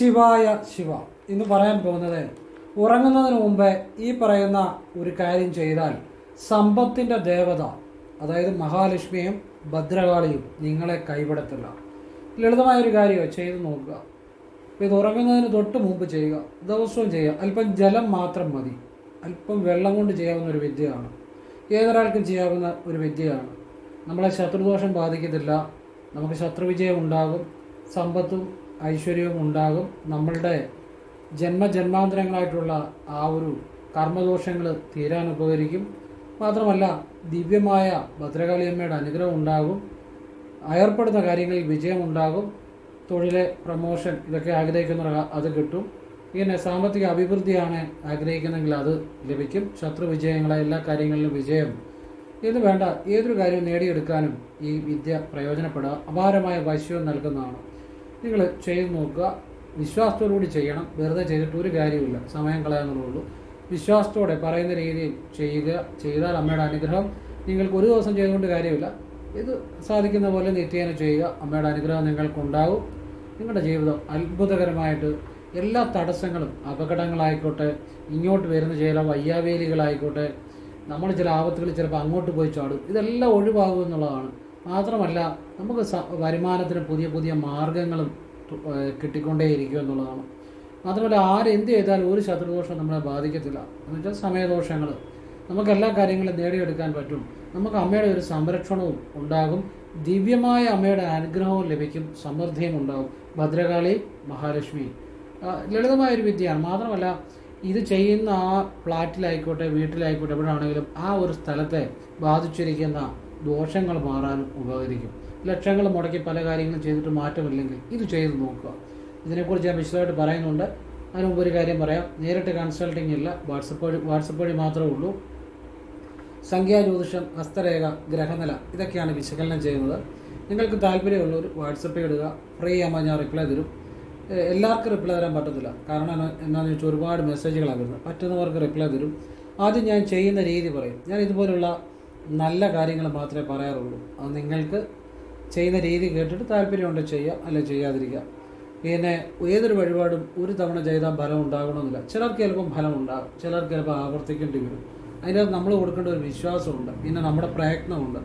ശിവായ ശിവ എന്ന് പറയാൻ പോകുന്നത്. ഉറങ്ങുന്നതിന് മുമ്പേ ഈ പറയുന്ന ഒരു കാര്യം ചെയ്താൽ സമ്പത്തിന്റെ ദേവത അതായത് മഹാലക്ഷ്മിയും ഭദ്രകാളിയും നിങ്ങളെ കൈവിടത്തില്ല. ലളിതമായ ഒരു ചെയ്ത് നോക്കുക. ഇത് ഉറങ്ങുന്നതിന് തൊട്ട് മുമ്പ് ചെയ്യുക. ദിവസവും ചെയ്യുക. അല്പം ജലം മാത്രം മതി. അല്പം വെള്ളം കൊണ്ട് ചെയ്യാവുന്ന ഒരു വിദ്യയാണ്. ഏതൊരാൾക്കും ചെയ്യാവുന്ന ഒരു വിദ്യയാണ്. നമ്മളെ ശത്രുദോഷം ബാധിക്കത്തില്ല. നമുക്ക് ശത്രുവിജയം ഉണ്ടാകും. സമ്പത്തും ഐശ്വര്യവും ഉണ്ടാകും നമ്മളുടെ ജന്മജന്മാന്തരങ്ങളായിട്ടുള്ള ആ ഒരു കർമ്മദോഷങ്ങൾ തീരാൻ ഉപകരിക്കും മാത്രമല്ല ദിവ്യമായ ഭദ്രകാളിയമ്മയുടെ അനുഗ്രഹം ഉണ്ടാകും അയർപ്പെടുന്ന കാര്യങ്ങളിൽ വിജയമുണ്ടാകും. തൊഴിലെ പ്രമോഷൻ ഇതൊക്കെ ആഗ്രഹിക്കുന്നവർ അത് കിട്ടും. ഇങ്ങനെ സാമ്പത്തിക അഭിവൃദ്ധിയാണ് ആഗ്രഹിക്കുന്നതെങ്കിൽ അത് ലഭിക്കും. ശത്രു വിജയങ്ങളെ എല്ലാ കാര്യങ്ങളിലും വിജയം. ഇത് വേണ്ട ഏതൊരു കാര്യവും നേടിയെടുക്കാനും ഈ വിദ്യ പ്രയോജനപ്പെടുക. അപാരമായ വശ്യവും നൽകുന്നതാണ്. നിങ്ങൾ ചെയ്ത് നോക്കുക. വിശ്വാസത്തോടുകൂടി ചെയ്യണം. വെറുതെ ചെയ്തിട്ട് ഒരു കാര്യമില്ല സമയം കളയാന്നുള്ളൂ വിശ്വാസത്തോടെ പറയുന്ന രീതിയിൽ ചെയ്യുക. ചെയ്താൽ അമ്മയുടെ അനുഗ്രഹം. നിങ്ങൾക്ക് ഒരു ദിവസം ചെയ്തുകൊണ്ട് കാര്യമില്ല. ഇത് സാധിക്കുന്ന പോലെ നിത്യേന ചെയ്യുക. അമ്മയുടെ അനുഗ്രഹം നിങ്ങൾക്കുണ്ടാവും നിങ്ങളുടെ ജീവിതം അത്ഭുതകരമായിട്ട് എല്ലാ തടസ്സങ്ങളും അപകടങ്ങളായിക്കോട്ടെ ഇങ്ങോട്ട് വരുന്ന ചില വയ്യാവേലികളായിക്കോട്ടെ നമ്മൾ ചില ആപത്തുകൾ ചിലപ്പോൾ അങ്ങോട്ട് പോയി ചാടും. ഇതെല്ലാം ഒഴിവാകും എന്നുള്ളതാണ്. മാത്രമല്ല നമുക്ക് വരുമാനത്തിന് പുതിയ പുതിയ മാർഗങ്ങളും കിട്ടിക്കൊണ്ടേയിരിക്കും എന്നുള്ളതാണ്. മാത്രമല്ല ആരെന്ത് ചെയ്താലും ഒരു ശത്രുദോഷം നമ്മളെ ബാധിക്കത്തില്ല. എന്ന് വെച്ചാൽ സമയദോഷങ്ങൾ നമുക്ക് എല്ലാ കാര്യങ്ങളും നേടിയെടുക്കാൻ പറ്റും. നമുക്ക് അമ്മയുടെ ഒരു സംരക്ഷണവും ഉണ്ടാകും. ദിവ്യമായ അമ്മയുടെ അനുഗ്രഹവും ലഭിക്കും. സമൃദ്ധിയും ഉണ്ടാകും. ഭദ്രകാളി മഹാലക്ഷ്മി. ലളിതമായ ഒരു വിദ്യയാണ്. മാത്രമല്ല ഇത് ചെയ്യുന്ന ആ ഫ്ലാറ്റിലായിക്കോട്ടെ വീട്ടിലായിക്കോട്ടെ എവിടെയാണെങ്കിലും ആ ഒരു സ്ഥലത്തെ ബാധിച്ചിരിക്കുന്ന ദോഷങ്ങൾ മാറാനും ഉപകരിക്കും. ലക്ഷങ്ങൾ മുടക്കി പല കാര്യങ്ങളും ചെയ്തിട്ട് മാറ്റമില്ലെങ്കിൽ ഇത് ചെയ്ത് നോക്കുക. ഇതിനെക്കുറിച്ച് ഞാൻ വിശദമായിട്ട് പറയുന്നുണ്ട്. അതിന് മുമ്പ് ഒരു കാര്യം പറയാം. നേരിട്ട് കൺസൾട്ടിംഗ് ഇല്ല. വാട്സപ്പ് വഴി വാട്സപ്പ് വഴി മാത്രമേ ഉള്ളൂ. സംഖ്യാജ്യോതിഷം ഹസ്തരേഖ ഗ്രഹനില ഇതൊക്കെയാണ് വിശകലനം ചെയ്യുന്നത്. നിങ്ങൾക്ക് താല്പര്യമുള്ളവർ വാട്സപ്പിൽ ഇടുക. ഫ്രീ ആകുമ്പോൾ ഞാൻ റിപ്ലൈ തരും. എല്ലാവർക്കും റിപ്ലൈ തരാൻ പറ്റത്തില്ല. കാരണം എന്താണെന്ന് ചോദിച്ചാൽ ഒരുപാട് മെസ്സേജുകളാണ് വരുന്നത്. പറ്റുന്നവർക്ക് റിപ്ലൈ തരും. ആദ്യം ഞാൻ ചെയ്യുന്ന രീതി പറയും. ഞാൻ ഇതുപോലുള്ള നല്ല കാര്യങ്ങൾ മാത്രമേ പറയാറുള്ളൂ. അത് നിങ്ങൾക്ക് ചെയ്യുന്ന രീതി കേട്ടിട്ട് താല്പര്യമുണ്ട് ചെയ്യുക അല്ലെ ചെയ്യാതിരിക്കുക പിന്നെ ഏതൊരു വഴിപാടും ഒരു തവണ ചെയ്താൽ ഫലം ഉണ്ടാകണമെന്നില്ല. ചിലർക്ക് ചിലപ്പം ഫലം ഉണ്ടാകും. ചിലർക്ക് ചിലപ്പോൾ ആവർത്തിക്കേണ്ടി വരും. അതിനകത്ത് നമ്മൾ കൊടുക്കേണ്ട ഒരു വിശ്വാസമുണ്ട്. പിന്നെ നമ്മുടെ പ്രയത്നമുണ്ട്.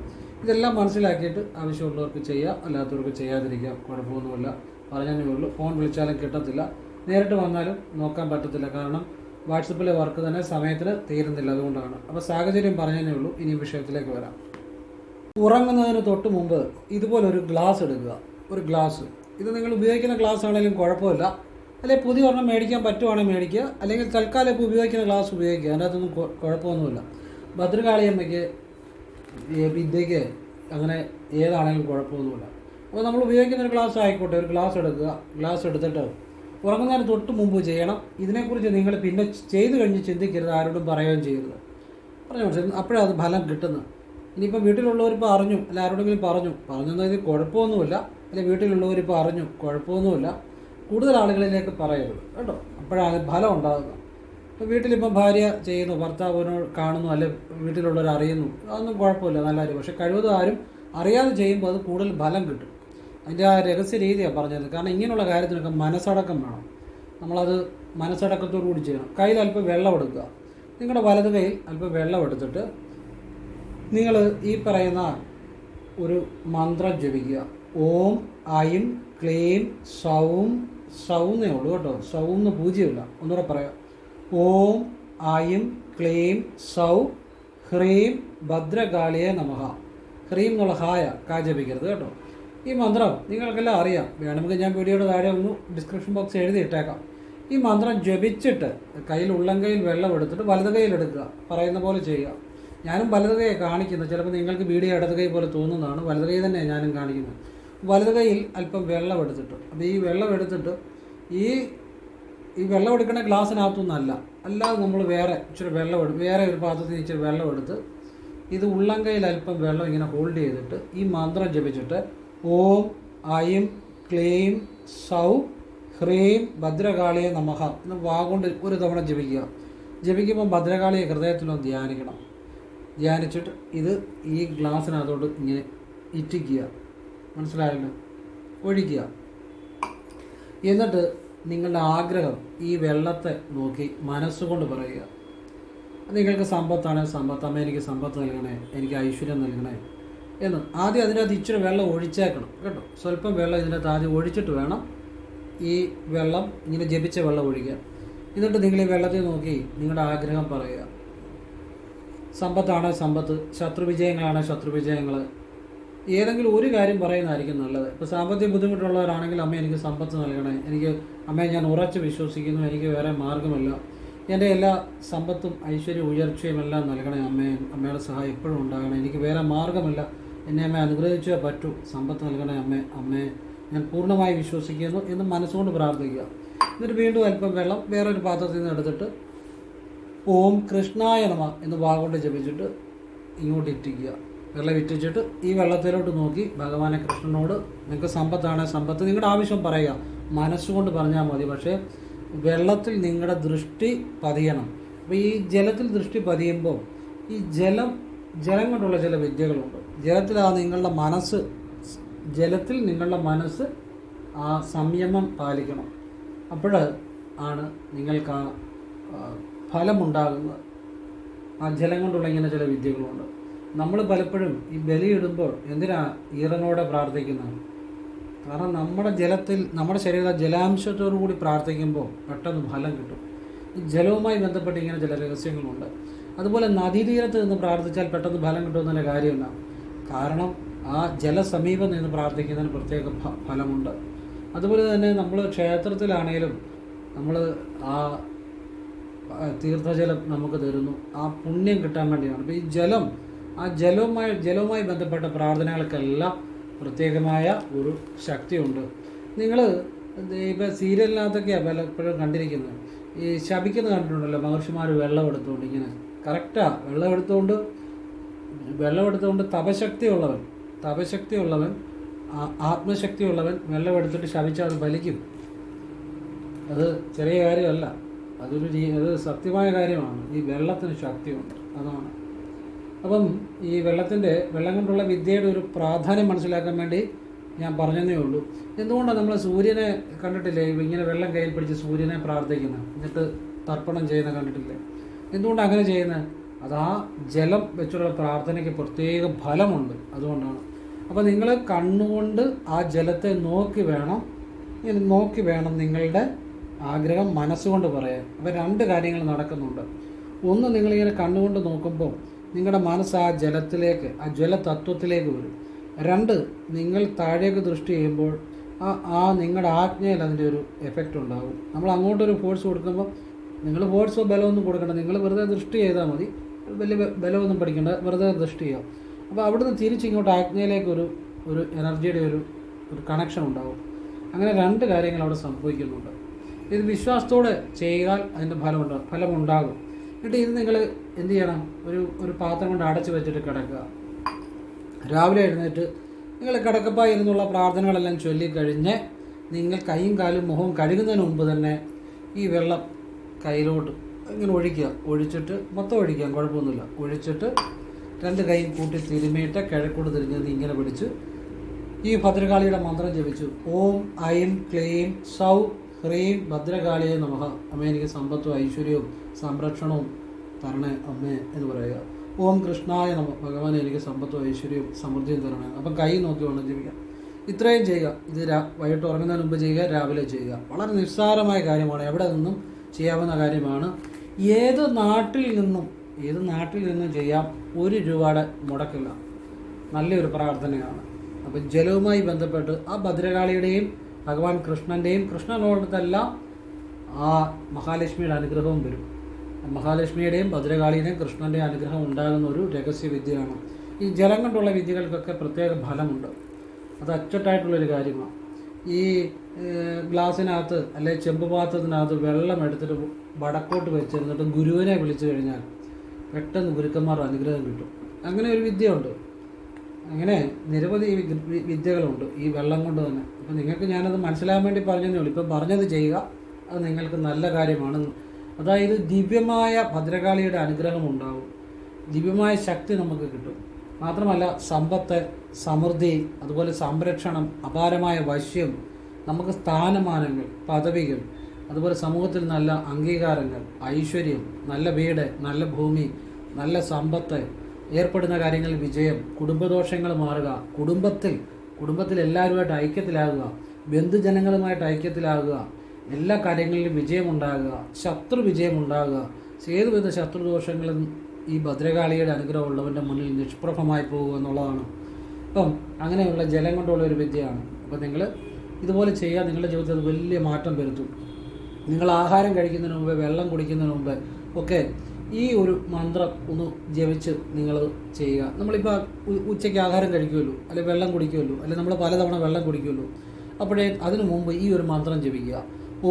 ഇതെല്ലാം മനസ്സിലാക്കിയിട്ട് ആവശ്യമുള്ളവർക്ക് ചെയ്യാം അല്ലാത്തവർക്ക് ചെയ്യാതിരിക്കുക കുഴപ്പമൊന്നുമില്ല. പറഞ്ഞതേ ഉള്ളൂ. ഫോൺ വിളിച്ചാലും കിട്ടത്തില്ല. നേരിട്ട് വന്നാലും നോക്കാൻ പറ്റത്തില്ല. കാരണം വാട്സപ്പിലെ വർക്ക് തന്നെ സമയത്തിന് തീരുന്നില്ല അതുകൊണ്ടാണ്. അപ്പോൾ സാഹചര്യം പറഞ്ഞതേ ഉള്ളൂ ഇനി വിഷയത്തിലേക്ക് വരാം. ഉറങ്ങുന്നതിന് തൊട്ട് മുമ്പ് ഇതുപോലെ ഒരു ഗ്ലാസ് എടുക്കുക ഒരു ഗ്ലാസ്. ഇത് നിങ്ങൾ ഉപയോഗിക്കുന്ന ഗ്ലാസ് ആണെങ്കിലും കുഴപ്പമില്ല. അല്ലെങ്കിൽ പുതിയ ഒരെണ്ണം മേടിക്കാൻ പറ്റുവാണെങ്കിൽ മേടിക്കുക അല്ലെങ്കിൽ തൽക്കാലം ഇപ്പോൾ ഉപയോഗിക്കുന്ന ഗ്ലാസ് ഉപയോഗിക്കുക അതിനകത്തൊന്നും കുഴപ്പമൊന്നുമില്ല. ഭദ്രകാളിയമ്മയ്ക്ക് വിദ്യയ്ക്ക് അങ്ങനെ ഏതാണെങ്കിലും കുഴപ്പമൊന്നുമില്ല. അപ്പോൾ നമ്മൾ ഉപയോഗിക്കുന്ന ഒരു ഗ്ലാസ് ആയിക്കോട്ടെ ഒരു ഗ്ലാസ് എടുക്കുക ഗ്ലാസ് എടുത്തിട്ട് ഉറങ്ങുന്നതിന് തൊട്ട് മുമ്പ് ചെയ്യണം. ഇതിനെക്കുറിച്ച് നിങ്ങൾ പിന്നെ ചെയ്തു കഴിഞ്ഞ് ചിന്തിക്കരുത് ആരോടും പറയുകയും ചെയ്യരുത്. പറഞ്ഞു മനസ്സിലായി അപ്പോഴത് ഫലം കിട്ടുന്നത്. ഇനിയിപ്പോൾ വീട്ടിലുള്ളവരിപ്പോൾ അറിഞ്ഞു അല്ല ആരോടെങ്കിലും പറഞ്ഞു. പറഞ്ഞെന്നതിൽ കുഴപ്പമൊന്നുമില്ല. അല്ലെ വീട്ടിലുള്ളവരിപ്പോൾ അറിഞ്ഞു കുഴപ്പമൊന്നുമില്ല. കൂടുതൽ ആളുകളിലേക്ക് പറയരുത് കേട്ടോ. അപ്പോഴാണ് ഫലം ഉണ്ടാകുന്നത്. ഇപ്പോൾ വീട്ടിലിപ്പം ഭാര്യ ചെയ്യുന്നു ഭർത്താവിനോട് കാണുന്നു അല്ലെ വീട്ടിലുള്ളവർ അറിയുന്നു. അതൊന്നും കുഴപ്പമില്ല നല്ല കാര്യം. പക്ഷേ കഴിവതും ആരും അറിയാതെ ചെയ്യുമ്പോൾ അത് കൂടുതൽ ഫലം കിട്ടും. അതിന്റെ ആ രഹസ്യ രീതിയാണ് പറഞ്ഞത്. കാരണം ഇങ്ങനെയുള്ള കാര്യത്തിനൊക്കെ മനസ്സടക്കം വേണം. നമ്മളത് മനസ്സടക്കത്തോടു കൂടി ചെയ്യണം. കയ്യിൽ അല്പം വെള്ളം എടുക്കുക. നിങ്ങളുടെ വലത് കയ്യിൽ അല്പം വെള്ളം എടുത്തിട്ട് നിങ്ങൾ ഈ പറയുന്ന ഒരു മന്ത്രം ജപിക്കുക. ഓം ഐം ക്ലീം സൗം സൗന്നേ ഉള്ളൂ കേട്ടോ. സൗന്ന് പൂജ്യമില്ല. ഒന്നുകൂടെ പറയാം. ഓം ഐം ക്ലീം സൗ ഹ്രീം ഭദ്രകാളിയെ നമഹ. ഹ്രീം എന്നുള്ള ഹായ കാ ജപിക്കരുത് കേട്ടോ. ഈ മന്ത്രം നിങ്ങൾക്കെല്ലാം അറിയാം. വേണമെങ്കിൽ ഞാൻ വീഡിയോയുടെ താഴെ ഒന്ന് ഡിസ്ക്രിപ്ഷൻ ബോക്സ് എഴുതി ഇട്ടേക്കാം. ഈ മന്ത്രം ജപിച്ചിട്ട് കയ്യിൽ ഉള്ളം കയ്യിൽ വെള്ളം എടുത്തിട്ട് വലത് കയ്യിൽ എടുക്കുക. പറയുന്ന പോലെ ചെയ്യുക. ഞാനും വലത് കൈ കാണിക്കുന്നത് ചിലപ്പോൾ നിങ്ങൾക്ക് വീഡിയോ ഇടത് കൈ പോലെ തോന്നുന്നതാണ്. വലത് കൈ തന്നെ ഞാനും കാണിക്കുന്നത്. വലത് കൈയിൽ അല്പം വെള്ളം എടുത്തിട്ട്. അപ്പോൾ ഈ വെള്ളം എടുത്തിട്ട് ഈ ഈ വെള്ളം എടുക്കുന്ന ഗ്ലാസ്സിനകത്തൊന്നല്ല. അല്ലാതെ നമ്മൾ വേറെ ഇച്ചിരി വെള്ളം എടു വേറെ ഒരു പാത്രത്തിൽ ഇച്ചിരി വെള്ളം എടുത്ത് ഇത് ഉള്ളം കയ്യിൽ അല്പം വെള്ളം ഇങ്ങനെ ഹോൾഡ് ചെയ്തിട്ട് ഈ മന്ത്രം ജപിച്ചിട്ട് ഓം ഐം ക്ലീം സൗ ഹ്രീം ഭദ്രകാളിയെ നമഹ എന്ന് വാഗൊണ്ട് ഒരു തവണ ജപിക്കുക. ജപിക്കുമ്പോൾ ഭദ്രകാളിയെ ഹൃദയത്തിലൊന്ന് ധ്യാനിക്കണം. ധ്യാനിച്ചിട്ട് ഇത് ഈ ഗ്ലാസ്സിനകത്തോട്ട് ഇങ്ങനെ ഇറ്റിക്കുക. മനസ്സിലായല്ലോ? ഒഴിക്കുക. എന്നിട്ട് നിങ്ങളുടെ ആഗ്രഹം ഈ വെള്ളത്തെ നോക്കി മനസ്സുകൊണ്ട് പറയുക. നിങ്ങൾക്ക് സമ്പത്താണ് സമ്പത്ത് അമ്മ എനിക്ക് സമ്പത്ത് നൽകണേ എനിക്ക് ഐശ്വര്യം നൽകണേ. എന്ന് ആദ്യം അതിനകത്ത് ഇച്ചിരി വെള്ളം ഒഴിച്ചേക്കണം കേട്ടോ. സ്വല്പം വെള്ളം ഇതിനകത്ത് ആദ്യം ഒഴിച്ചിട്ട് വേണം ഈ വെള്ളം ഇങ്ങനെ ജപിച്ച വെള്ളം ഒഴിക്കുക എന്നിട്ട് നിങ്ങൾ ഈ വെള്ളത്തിൽ നോക്കി നിങ്ങളുടെ ആഗ്രഹം പറയുക. സമ്പത്താണ് സമ്പത്ത്? ശത്രുവിജയങ്ങളാണ് ശത്രുവിജയങ്ങൾ ഏതെങ്കിലും ഒരു കാര്യം പറയുന്നതായിരിക്കും നല്ലത്. ഇപ്പോൾ സാമ്പത്തിക ബുദ്ധിമുട്ടുള്ളവരാണെങ്കിൽ അമ്മ എനിക്ക് സമ്പത്ത് നൽകണേ. എനിക്ക് അമ്മയെ ഞാൻ ഉറച്ച് വിശ്വസിക്കുന്നു. എനിക്ക് വേറെ മാർഗമില്ല. എന്റെ എല്ലാ സമ്പത്തും ഐശ്വര്യ ഉയർച്ചയും എല്ലാം നൽകണേ അമ്മയെ അമ്മയുടെ സഹായം എപ്പോഴും ഉണ്ടാകണേ. എനിക്ക് വേറെ മാർഗമില്ല. എന്നെ അമ്മ അനുഗ്രഹിച്ചേ പറ്റൂ. സമ്പത്ത് നൽകണേ അമ്മേ. അമ്മേ ഞാൻ പൂർണമായി വിശ്വസിക്കുന്നു എന്ന് മനസ്സുകൊണ്ട് പ്രാർത്ഥിക്കുക. എന്നിട്ട് വീണ്ടും അല്പം വെള്ളം വേറൊരു പാത്രത്തിൽ നിന്ന് എടുത്തിട്ട് ഓം കൃഷ്ണായ നമ എന്ന് വാഗോണ്ട് ജപിച്ചിട്ട് ഇങ്ങോട്ട് ഇറ്റിക്കുക. വെള്ളം ഇറ്റിച്ചിട്ട് ഈ വെള്ളത്തിലോട്ട് നോക്കി ഭഗവാനെ കൃഷ്ണനോട് നിങ്ങൾക്ക് സമ്പത്താണ് സമ്പത്ത് നിങ്ങളുടെ ആവശ്യം പറയുക. മനസ്സുകൊണ്ട് പറഞ്ഞാൽ മതി. പക്ഷേ വെള്ളത്തിൽ നിങ്ങളുടെ ദൃഷ്ടി പതിയണം. അപ്പോൾ ഈ ജലത്തിൽ ദൃഷ്ടി പതിയുമ്പോൾ ഈ ജലം ജലം കൊണ്ടുള്ള ചില വിദ്യകളുണ്ട്. ജലത്തിൽ ആ നിങ്ങളുടെ മനസ്സ് ജലത്തിൽ നിങ്ങളുടെ മനസ്സ് ആ സംയമം പാലിക്കണം. അപ്പോൾ ആണ് നിങ്ങൾക്ക് ആ, ഫലമുണ്ടാകുന്നത്. ആ ജലം കൊണ്ടുള്ള ഇങ്ങനെ ചില വിദ്യകളുണ്ട്. നമ്മൾ പലപ്പോഴും ഈ ബലിയിടുമ്പോൾ എന്തിനാ ഈറനോടെ പ്രാർത്ഥിക്കുന്നത്? കാരണം നമ്മുടെ ജലത്തിൽ നമ്മുടെ ശരീര ജലാംശത്തോടു കൂടി പ്രാർത്ഥിക്കുമ്പോൾ പെട്ടെന്ന് ഫലം കിട്ടും. ഈ ജലവുമായി ബന്ധപ്പെട്ട് ഇങ്ങനെ ചില രഹസ്യങ്ങളുണ്ട്. അതുപോലെ നദീതീരത്ത് നിന്ന് പ്രാർത്ഥിച്ചാൽ പെട്ടെന്ന് ഫലം കിട്ടുമെന്നുള്ള കാര്യമില്ല. കാരണം ആ ജലസമീപം നിന്ന് പ്രാർത്ഥിക്കുന്നതിന് പ്രത്യേക ഫലമുണ്ട്. അതുപോലെ തന്നെ നമ്മൾ ക്ഷേത്രത്തിലാണെങ്കിലും നമ്മൾ ആ തീർത്ഥജലം നമുക്ക് തരുന്നു. ആ പുണ്യം കിട്ടാൻ വേണ്ടിയാണ്. അപ്പോൾ ഈ ജലം ആ ജലവുമായി ജലവുമായി ബന്ധപ്പെട്ട പ്രാർത്ഥനകൾക്കെല്ലാം പ്രത്യേകമായ ഒരു ശക്തിയുണ്ട്. നിങ്ങൾ ഇപ്പോൾ സീരിയലിനകത്തൊക്കെയാണ് പലപ്പോഴും കണ്ടിരിക്കുന്നത്. ഈ ശപിക്കുന്നത് കണ്ടിട്ടുണ്ടല്ലോ മഹർഷിമാർ വെള്ളം എടുത്തുകൊണ്ട് ഇങ്ങനെ. കറക്റ്റാ. വെള്ളം എടുത്തുകൊണ്ട് വെള്ളം എടുത്തുകൊണ്ട് തപശക്തി ഉള്ളവൻ തപശക്തി ഉള്ളവൻ ആത്മശക്തി ഉള്ളവൻ വെള്ളം എടുത്തിട്ട് ശവിച്ചാൽ ഫലിക്കും. അത് ചെറിയ കാര്യമല്ല. അതൊരു അത് സത്യമായ കാര്യമാണ്. ഈ വെള്ളത്തിന് ശക്തിയുണ്ട്. അതാണ്. അപ്പം ഈ വെള്ളത്തിന്റെ വെള്ളം കൊണ്ടുള്ള വിദ്യയുടെ ഒരു പ്രാധാന്യം മനസ്സിലാക്കാൻ വേണ്ടി ഞാൻ പറഞ്ഞതേ ഉള്ളൂ. എന്തുകൊണ്ടാണ് നമ്മൾ സൂര്യനെ കണ്ടിട്ടില്ലേ? ഇങ്ങനെ വെള്ളം കയ്യിൽ പിടിച്ച് സൂര്യനെ പ്രാർത്ഥിക്കുന്നത്. എന്നിട്ട് തർപ്പണം ചെയ്യുന്ന കണ്ടിട്ടില്ലേ? എന്തുകൊണ്ടാണ് അങ്ങനെ ചെയ്യുന്നത് അത് ആ ജലം വെച്ചുള്ള പ്രാർത്ഥനയ്ക്ക് പ്രത്യേക ഫലമുണ്ട്. അതുകൊണ്ടാണ്. അപ്പോൾ നിങ്ങൾ കണ്ണുകൊണ്ട് ആ ജലത്തെ നോക്കി വേണം. നോക്കി വേണം നിങ്ങളുടെ ആഗ്രഹം മനസ്സുകൊണ്ട് പറയാൻ. അപ്പോൾ രണ്ട് കാര്യങ്ങൾ നടക്കുന്നുണ്ട്. ഒന്ന് നിങ്ങളിങ്ങനെ കണ്ണുകൊണ്ട് നോക്കുമ്പോൾ നിങ്ങളുടെ മനസ്സ് ആ ജലത്തിലേക്ക് ആ ജലതത്വത്തിലേക്ക് വരും. രണ്ട് നിങ്ങൾ താഴേക്ക് ദൃഷ്ടി ചെയ്യുമ്പോൾ ആ ആ നിങ്ങളുടെ ആജ്ഞയിൽ അതിന്റെ ഒരു എഫക്റ്റ് ഉണ്ടാകും നമ്മൾ അങ്ങോട്ടൊരു ഫോഴ്സ് കൊടുക്കുമ്പോൾ നിങ്ങൾ ഫോഴ്സോ ബലമൊന്നും കൊടുക്കണ്ട. നിങ്ങൾ വെറുതെ ദൃഷ്ടി ചെയ്താൽ മതി. വലിയ ബലമൊന്നും പഠിക്കണ്ട. വെറുതെ ദൃഷ്ടി ചെയ്യാം അപ്പോൾ അവിടുന്ന് തിരിച്ചിങ്ങോട്ട് ആജ്ഞയിലേക്ക് ഒരു ഒരു എനർജിയുടെ ഒരു ഒരു കണക്ഷൻ ഉണ്ടാവും. അങ്ങനെ രണ്ട് കാര്യങ്ങൾ അവിടെ സംഭവിക്കുന്നുണ്ട്. ഇത് വിശ്വാസത്തോടെ ചെയ്താൽ അതിന്റെ ഫലമുണ്ടാകും ഫലമുണ്ടാകും. എന്നിട്ട് ഇത് നിങ്ങൾ എന്ത് ചെയ്യണം? ഒരു ഒരു പാത്രം കൊണ്ട് അടച്ചു വെച്ചിട്ട് കിടക്കുക. രാവിലെ എഴുന്നേറ്റ് നിങ്ങൾ കിടക്കപ്പായി ഇരുന്നുള്ള പ്രാർത്ഥനകളെല്ലാം ചൊല്ലിക്കഴിഞ്ഞ് നിങ്ങൾ കൈയും കാലും മുഖവും കഴുകുന്നതിന് മുമ്പ് തന്നെ ഈ വെള്ളം കയ്യിലോട്ട് ഇങ്ങനെ ഒഴിക്കുക. ഒഴിച്ചിട്ട് മൊത്തം ഒഴിക്കാം കുഴപ്പമൊന്നുമില്ല. ഒഴിച്ചിട്ട് രണ്ട് കൈയും കൂട്ടി തിരുമിയിട്ട് കിഴക്കോട്ട് തിരിഞ്ഞത് ഇങ്ങനെ പിടിച്ച് ഈ ഭദ്രകാളിയുടെ മന്ത്രം ജപിച്ചു. ഓം ഐം ക്ലീം സൗ ഹ്രീം ഭദ്രകാളിയെ നമഹ അമ്മ എനിക്ക് സമ്പത്തും ഐശ്വര്യവും സംരക്ഷണവും തരണേ അമ്മേ എന്ന് പറയുക. ഓം കൃഷ്ണായ നമ. ഭഗവാനെ എനിക്ക് സമ്പത്തും ഐശ്വര്യവും സമൃദ്ധിയും തരണേ. അപ്പം കൈ നോക്കി വേണം ജപിക്കാം ഇത്രയും ചെയ്യുക. ഇത് വൈകിട്ട് ഉറങ്ങുന്നതിന് മുമ്പ് ചെയ്യുക രാവിലെ ചെയ്യുക. വളരെ നിസ്സാരമായ കാര്യമാണ്. എവിടെ നിന്നും ചെയ്യാവുന്ന കാര്യമാണ്. ഏത് നാട്ടിൽ നിന്നും ഏത് നാട്ടിൽ നിന്നും ചെയ്യാം ഒരു രൂപയുടെ മുടക്കില്ല. നല്ലൊരു പ്രാർത്ഥനയാണ്. അപ്പം ജലവുമായി ബന്ധപ്പെട്ട് ആ ഭദ്രകാളിയുടെയും ഭഗവാൻ കൃഷ്ണന്റെയും കൃഷ്ണനോടത്തെല്ലാം ആ മഹാലക്ഷ്മിയുടെ അനുഗ്രഹവും വരും. മഹാലക്ഷ്മിയുടെയും ഭദ്രകാളിയുടെയും കൃഷ്ണന്റെയും അനുഗ്രഹം ഉണ്ടാകുന്ന ഒരു രഹസ്യവിദ്യയാണ് ഈ ജലം കൊണ്ടുള്ള വിദ്യകൾക്കൊക്കെ പ്രത്യേക ഫലമുണ്ട്. അത് അച്ചട്ടായിട്ടുള്ളൊരു കാര്യമാണ്. ഈ ഗ്ലാസ്സിനകത്ത് അല്ലെങ്കിൽ ചെമ്പ് പാത്രത്തിനകത്ത് വെള്ളം എടുത്തിട്ട് വടക്കോട്ട് വെച്ച് എന്നിട്ട് ഗുരുവിനെ വിളിച്ചു കഴിഞ്ഞാൽ പെട്ടെന്ന് ഗുരുക്കന്മാരുടെ അനുഗ്രഹം കിട്ടും. അങ്ങനെ ഒരു വിദ്യയുണ്ട്. അങ്ങനെ നിരവധി വിദ്യകളുണ്ട് ഈ വെള്ളം കൊണ്ട് തന്നെ. അപ്പോൾ നിങ്ങൾക്ക് ഞാനത് മനസ്സിലാകാൻ വേണ്ടി പറഞ്ഞതേ ഉള്ളൂ. ഇപ്പം പറഞ്ഞത് ചെയ്യുക അത് നിങ്ങൾക്ക് നല്ല കാര്യമാണ്. അതായത് ദിവ്യമായ ഭദ്രകാളിയുടെ അനുഗ്രഹം ഉണ്ടാവും. ദിവ്യമായ ശക്തി നമുക്ക് കിട്ടും. മാത്രമല്ല സമ്പത്ത് സമൃദ്ധി അതുപോലെ സംരക്ഷണം അപാരമായ വശ്യം നമുക്ക് സ്ഥാനമാനങ്ങൾ പദവികൾ അതുപോലെ സമൂഹത്തിൽ നല്ല അംഗീകാരങ്ങൾ ഐശ്വര്യം നല്ല വീട് നല്ല ഭൂമി നല്ല സമ്പത്ത് ഏർപ്പെടുന്ന കാര്യങ്ങളിൽ വിജയം കുടുംബദോഷങ്ങൾ മാറുക കുടുംബത്തിൽ കുടുംബത്തിൽ എല്ലാവരുമായിട്ട് ഐക്യത്തിലാകുക ബന്ധുജനങ്ങളുമായിട്ട് ഐക്യത്തിലാകുക എല്ലാ കാര്യങ്ങളിലും വിജയമുണ്ടാകുക ശത്രു വിജയമുണ്ടാകുക ഏതുവിധ ശത്രുദോഷങ്ങളും ഈ ഭദ്രകാളിയുടെ അനുഗ്രഹമുള്ളവന്റെ മുന്നിൽ നിഷ്പ്രഭമായി പോകുക എന്നുള്ളതാണ്. അപ്പം അങ്ങനെയുള്ള ജലം കൊണ്ടുള്ള ഒരു വിദ്യയാണ്. അപ്പം നിങ്ങൾ ഇതുപോലെ ചെയ്യാൻ നിങ്ങളുടെ ജീവിതത്തിൽ വലിയ മാറ്റം വരുത്തും. നിങ്ങൾ ആഹാരം കഴിക്കുന്നതിന് മുമ്പ് വെള്ളം കുടിക്കുന്നതിന് മുമ്പ് ഒക്കെ ഈ ഒരു മന്ത്രം ഒന്ന് ജപിച്ച് നിങ്ങൾ ചെയ്യുക. നമ്മളിപ്പോൾ ഉച്ചയ്ക്ക് ആഹാരം കഴിക്കുമല്ലോ അല്ലെങ്കിൽ വെള്ളം കുടിക്കുമല്ലോ അല്ലെങ്കിൽ നമ്മൾ പലതവണ വെള്ളം കുടിക്കുമല്ലോ അപ്പോഴേ അതിനു മുമ്പ് ഈ ഒരു മന്ത്രം ജപിക്കുക.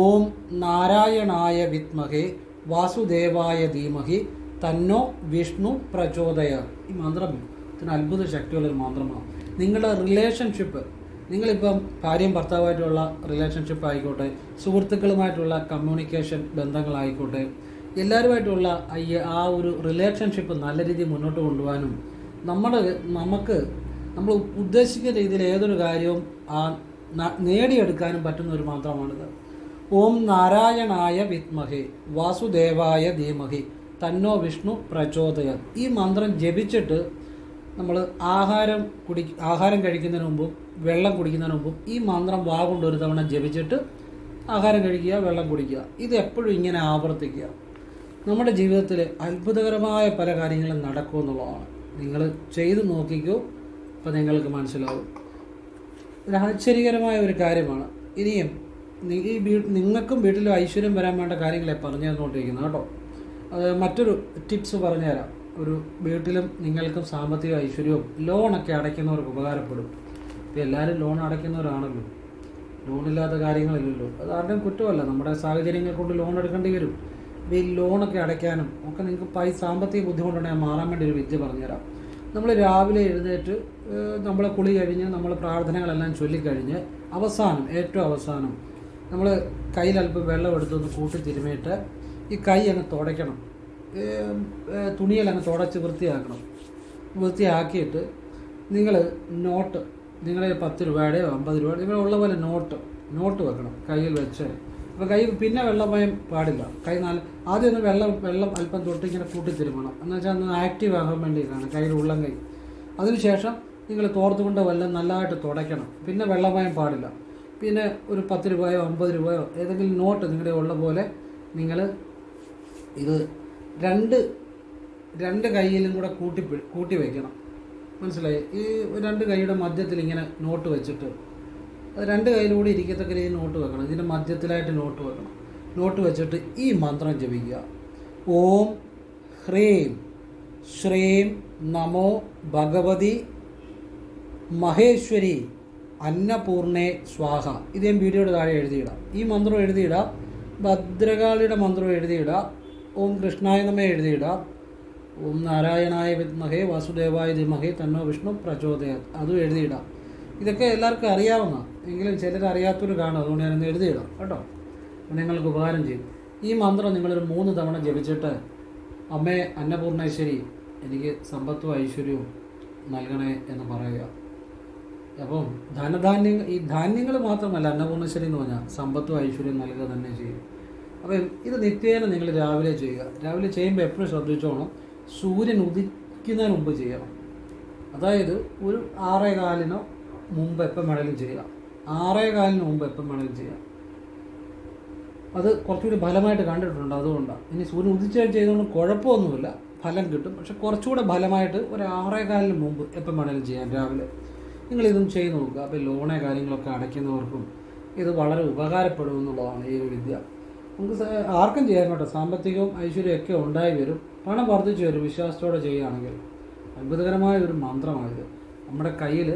ഓം നാരായണായ വിത്മഹേ വാസുദേവായ ധീമഹി തന്നോ വിഷ്ണു പ്രചോദയ ഈ മന്ത്രം ഇതിന് അത്ഭുത ശക്തിയുള്ളൊരു മന്ത്രമാണ്. നിങ്ങളുടെ റിലേഷൻഷിപ്പ് നിങ്ങളിപ്പം ഭാര്യയും ഭർത്താവുമായിട്ടുള്ള റിലേഷൻഷിപ്പ് ആയിക്കോട്ടെ സുഹൃത്തുക്കളുമായിട്ടുള്ള കമ്മ്യൂണിക്കേഷൻ ബന്ധങ്ങളായിക്കോട്ടെ എല്ലാവരുമായിട്ടുള്ള ആ ഒരു റിലേഷൻഷിപ്പ് നല്ല രീതിയിൽ മുന്നോട്ട് കൊണ്ടുപോകാനും നമ്മുടെ നമുക്ക് നമ്മൾ ഉദ്ദേശിക്കുന്ന രീതിയിൽ ഏതൊരു കാര്യവും ആ നേടിയെടുക്കാനും പറ്റുന്ന ഒരു മന്ത്രമാണിത്. ഓം നാരായണായ വിത്മഹി വാസുദേവായ ധീമഹി തന്നോ വിഷ്ണു പ്രചോദയ ഈ മന്ത്രം ജപിച്ചിട്ട് നമ്മൾ ആഹാരം കുടി ആഹാരം കഴിക്കുന്നതിന് മുമ്പും വെള്ളം കുടിക്കുന്നതിന് മുമ്പും ഈ മന്ത്രം വാ ഒരു തവണ ജപിച്ചിട്ട് ആഹാരം കഴിക്കുക വെള്ളം കുടിക്കുക. ഇത് എപ്പോഴും ഇങ്ങനെ ആവർത്തിക്കുക. നമ്മുടെ ജീവിതത്തിൽ അത്ഭുതകരമായ പല കാര്യങ്ങളും നടക്കുമെന്നുള്ളതാണ് നിങ്ങൾ ചെയ്തു നോക്കിക്കോ അപ്പോൾ നിങ്ങൾക്ക് മനസ്സിലാവും. ഒരു ആശ്ചര്യകരമായ ഒരു കാര്യമാണ്. ഇനിയും ഈ നിങ്ങൾക്കും വീട്ടിലും ഐശ്വര്യം വരാൻ വേണ്ട കാര്യങ്ങളെ പറഞ്ഞു തന്നുകൊണ്ടിരിക്കുന്നത് കേട്ടോ. അത് മറ്റൊരു ടിപ്സ് പറഞ്ഞുതരാം. ഒരു വീട്ടിലും നിങ്ങൾക്കും സാമ്പത്തിക ഐശ്വര്യവും ലോണൊക്കെ അടയ്ക്കുന്നവർക്ക് ഉപകാരപ്പെടും. ഇപ്പോൾ എല്ലാവരും ലോൺ അടയ്ക്കുന്നവരാണല്ലോ. ലോണില്ലാത്ത കാര്യങ്ങളില്ലല്ലോ. അത് ആരുടെയും കുറ്റമല്ല. നമ്മുടെ സാഹചര്യങ്ങൾ കൊണ്ട് ലോൺ എടുക്കേണ്ടി വരും. അപ്പോൾ ഈ ലോണൊക്കെ അടയ്ക്കാനും ഒക്കെ നിങ്ങൾക്ക് പൈ സാമ്പത്തിക ബുദ്ധിമുട്ടുണ്ടെങ്കിൽ മാറാൻ വേണ്ടി ഒരു വിദ്യ പറഞ്ഞുതരാം. നമ്മൾ രാവിലെ എഴുന്നേറ്റ് നമ്മൾ കുളി കഴിഞ്ഞ് നമ്മൾ പ്രാർത്ഥനകളെല്ലാം ചൊല്ലിക്കഴിഞ്ഞ് അവസാനം ഏറ്റവും അവസാനം നമ്മൾ കയ്യിൽ അല്പം വെള്ളം എടുത്തൊന്ന് കൂട്ടി തിരുമിയിട്ട് ഈ കൈ അങ്ങ് തുടയ്ക്കണം. അങ്ങ് തുടച്ച് വൃത്തിയാക്കണം. വൃത്തിയാക്കിയിട്ട് നിങ്ങൾ നോട്ട് നിങ്ങളുടെ പത്ത് രൂപയുടെയോ അമ്പത് രൂപ നിങ്ങളുള്ള പോലെ നോട്ട് നോട്ട് വെക്കണം കയ്യിൽ വെച്ച്. അപ്പോൾ കൈ പിന്നെ വെള്ളമയം പാടില്ല. കൈ നല്ല ആദ്യം ഒന്ന് വെള്ളം വെള്ളം അല്പം തൊട്ട് ഇങ്ങനെ കൂട്ടിത്തിരുമണം. എന്ന് വെച്ചാൽ ഒന്ന് ആക്റ്റീവ് ആകാൻ വേണ്ടിയിട്ടാണ് കയ്യിൽ ഉള്ളം കൈ. അതിനുശേഷം നിങ്ങൾ തോർത്തുകൊണ്ട് വല്ലതും നല്ലതായിട്ട് തുടയ്ക്കണം. പിന്നെ വെള്ളമയം പാടില്ല. പിന്നെ ഒരു പത്ത് രൂപയോ അമ്പത് രൂപയോ ഏതെങ്കിലും നോട്ട് നിങ്ങളുടെ ഉള്ള പോലെ നിങ്ങൾ ഇത് രണ്ട് രണ്ട് കൈയിലും കൂടെ കൂട്ടി കൂട്ടി വയ്ക്കണം മനസ്സിലായി? ഈ രണ്ട് കൈയുടെ മധ്യത്തിൽ ഇങ്ങനെ നോട്ട് വെച്ചിട്ട് രണ്ട് കൈയിലൂടെ ഇരിക്കത്തക്ക രീതിയിൽ നോട്ട് വെക്കണം. ഇതിന്റെ മധ്യത്തിലായിട്ട് നോട്ട് വെക്കണം. നോട്ട് വെച്ചിട്ട് ഈ മന്ത്രം ജപിക്കുക. ഓം ഹ്രീം ശ്രീം നമോ ഭഗവതി മഹേശ്വരി അന്നപൂർണേ സ്വാഹ. ഇത് ഞാൻ വീഡിയോയുടെ താഴെ എഴുതിയിടാം. ഈ മന്ത്രം എഴുതിയിടാം. ഭദ്രകാളിയുടെ മന്ത്രം എഴുതിയിടാം. ഓം കൃഷ്ണായ നമ എഴുതിയിടാം. ഓം നാരായണായ വിദ്മഹേ വാസുദേവായ ധിമഹേ തന്നോ വിഷ്ണു പ്രചോദയ അതും എഴുതിയിടാം. ഇതൊക്കെ എല്ലാവർക്കും അറിയാവുന്ന എങ്കിലും ചിലർ അറിയാത്തവർ കാണും അതുകൊണ്ട് ഞാനൊന്ന് എഴുതിയിടാം കേട്ടോ? നിങ്ങൾക്ക് ഉപകാരം ചെയ്യും. ഈ മന്ത്രം നിങ്ങളൊരു മൂന്ന് തവണ ജപിച്ചിട്ട് അമ്മേ അന്നപൂർണേശ്വരി എനിക്ക് സമ്പത്തും ഐശ്വര്യവും നൽകണേ എന്ന് പറയുക. അപ്പം ധനധാന്യങ്ങൾ ഈ ധാന്യങ്ങൾ മാത്രമല്ല അന്നപൂർണേശ്വരി എന്ന് പറഞ്ഞാൽ സമ്പത്തും ഐശ്വര്യം നൽകുക തന്നെ ചെയ്യും. അപ്പം ഇത് നിത്യേന നിങ്ങൾ രാവിലെ ചെയ്യുക. രാവിലെ ചെയ്യുമ്പോൾ എപ്പോഴും ശ്രദ്ധിച്ചോണം. സൂര്യൻ ഉദിക്കുന്നതിന് മുമ്പ് ചെയ്യണം. അതായത് ഒരു ആറേ കാലിനോ മുമ്പ് എപ്പം വേണമെങ്കിലും ചെയ്യാം ആറേ കാലിന് മുമ്പ് എപ്പം വേണമെങ്കിലും ചെയ്യുക. അത് കുറച്ചുകൂടി ഫലമായിട്ട് കണ്ടിട്ടുണ്ട് അതുകൊണ്ടാണ്. ഇനി സൂര്യൻ ഉദിച്ചാൽ ചെയ്തുകൊണ്ട് കുഴപ്പമൊന്നുമില്ല. ഫലം കിട്ടും. പക്ഷെ കുറച്ചുകൂടെ ഫലമായിട്ട് ഒരു ആറേ കാലിന് മുമ്പ് എപ്പം വേണമെങ്കിലും ചെയ്യാം രാവിലെ. നിങ്ങളിതും ചെയ്ത് നോക്കുക. അപ്പോൾ ലോണേ കാര്യങ്ങളൊക്കെ അടയ്ക്കുന്നവർക്കും ഇത് വളരെ ഉപകാരപ്പെടും എന്നുള്ളതാണ് ഈ ഒരു വിദ്യ. നമുക്ക് ആർക്കും ചെയ്യാൻ കേട്ടോ സാമ്പത്തികവും ഐശ്വര്യവും ഒക്കെ ഉണ്ടായി വരും. പണം വർദ്ധിച്ചു വരും. വിശ്വാസത്തോടെ ചെയ്യുകയാണെങ്കിൽ. അത്ഭുതകരമായ ഒരു മന്ത്രമാണിത്. നമ്മുടെ കയ്യിൽ